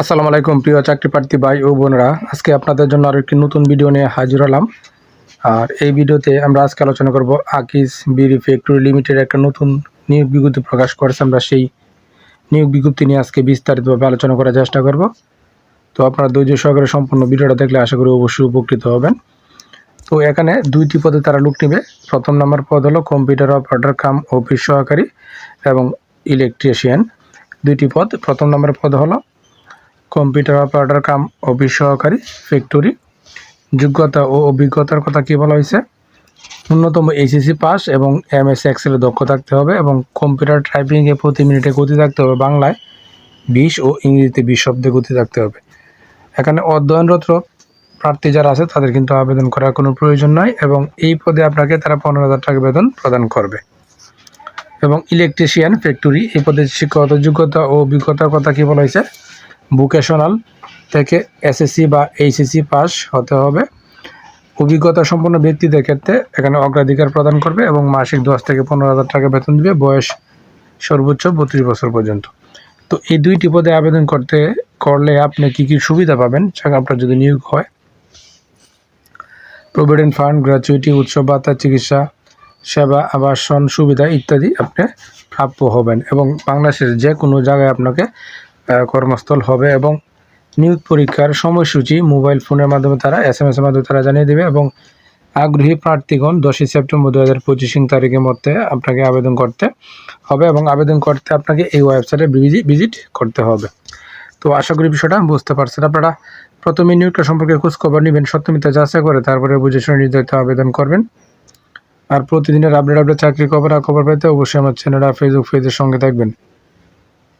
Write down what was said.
আসসালামু আলাইকুম, প্রিয় চাকরি প্রার্থী ভাই ও বোনেরা। আজকে আপনাদের জন্য আরও একটি নতুন ভিডিও নিয়ে হাজির হলাম। আর এই ভিডিওতে আমরা আজকে আলোচনা করব আকিস বিড়ি ফ্যাক্টরি লিমিটেড একটা নতুন নিয়োগ বিজ্ঞপ্তি প্রকাশ করেছে। আমরা সেই নিয়োগ বিজ্ঞপ্তি নিয়ে আজকে বিস্তারিতভাবে আলোচনা করার চেষ্টা করব। তো আপনারা ধৈর্য সহকারে সম্পূর্ণ ভিডিওটা দেখলে আশা করি অবশ্যই উপকৃত হবেন। তো এখানে দুইটি পদে তারা লোক নেবে। প্রথম নম্বর পদ হলো কম্পিউটার অপারেটর কাম অফিস সহকারী এবং ইলেকট্রিশিয়ান। দুইটি পদ। প্রথম নম্বরের পদ হলো কম্পিউটার অপারেটর কাম অফিস সহকারী ফ্যাক্টরি যোগ্যতা ও অভিজ্ঞতার কথা কী বলা হয়েছে? ন্যূনতম এইচএসসি পাস এবং এম এস এক্সেলে দক্ষ থাকতে হবে এবং কম্পিউটার টাইপিংয়ে প্রতি মিনিটে গতি থাকতে হবে। বাংলায় বিশ ও ইংরেজিতে বিশ শব্দে গতি থাকতে হবে। এখানে অধ্যয়নরত প্রার্থী যারা আছে, তাদের কিন্তু আবেদন করার কোনো প্রয়োজন নয় এবং এই পদে আপনাকে তারা পনেরো হাজার টাকা বেতন প্রদান করবে। এবং ইলেকট্রিশিয়ান ফ্যাক্টরি এই পদে শিক্ষাগত যোগ্যতা ও অভিজ্ঞতার কথা কী বলা হয়েছে? ভোকেশনাল থেকে এসএসসি বা এইচএসসি পাস হতে হবে। অভিজ্ঞতা সম্পন্ন ব্যক্তিদের ক্ষেত্রে এখানে অগ্রাধিকার প্রদান করবে এবং মাসিক দশ থেকে পনেরো হাজার টাকা বেতন দিবে। বয়স সর্বোচ্চ বত্রিশ বছর পর্যন্ত। তো এই দুইটি পদে আবেদন করতে, করলে আপনি কি কি সুবিধা পাবেন আপনার যদি নিয়োগ হয়? প্রভিডেন্ট ফান্ড, গ্র্যাচুইটি উৎসব ভাতা, চিকিৎসা, সেবা, আবাসন সুবিধা ইত্যাদি আপনি প্রাপ্য হবেন এবং বাংলাদেশের যে কোনো জায়গায় আপনাকে কর্মস্থল হবে এবং নিয়োগ পরীক্ষার সময়সূচি মোবাইল ফোনের মাধ্যমে তারা এস এম এর মাধ্যমে তারা জানিয়ে দেবে এবং আগ্রহী প্রার্থীগণ দশই সেপ্টেম্বর দু হাজার পঁচিশ তারিখের মধ্যে আপনাকে আবেদন করতে হবে এবং আবেদন করতে আপনাকে এই ওয়েবসাইটে ভিজিট করতে হবে। তো আশা করি বিষয়টা বুঝতে পারছেন আপনারা। প্রথমে নিয়োগটা সম্পর্কে খোঁজখবর নেবেন, সত্যমিতা যাচাই করে তারপরে বুঝে শুনে নির্ধারিত আবেদন করবেন। আর প্রতিদিনের আপডেট আপডেট চাকরির খবর খবর পেতে অবশ্যই আমার চ্যানেল আর ফেসবুক পেজের সঙ্গে থাকবেন।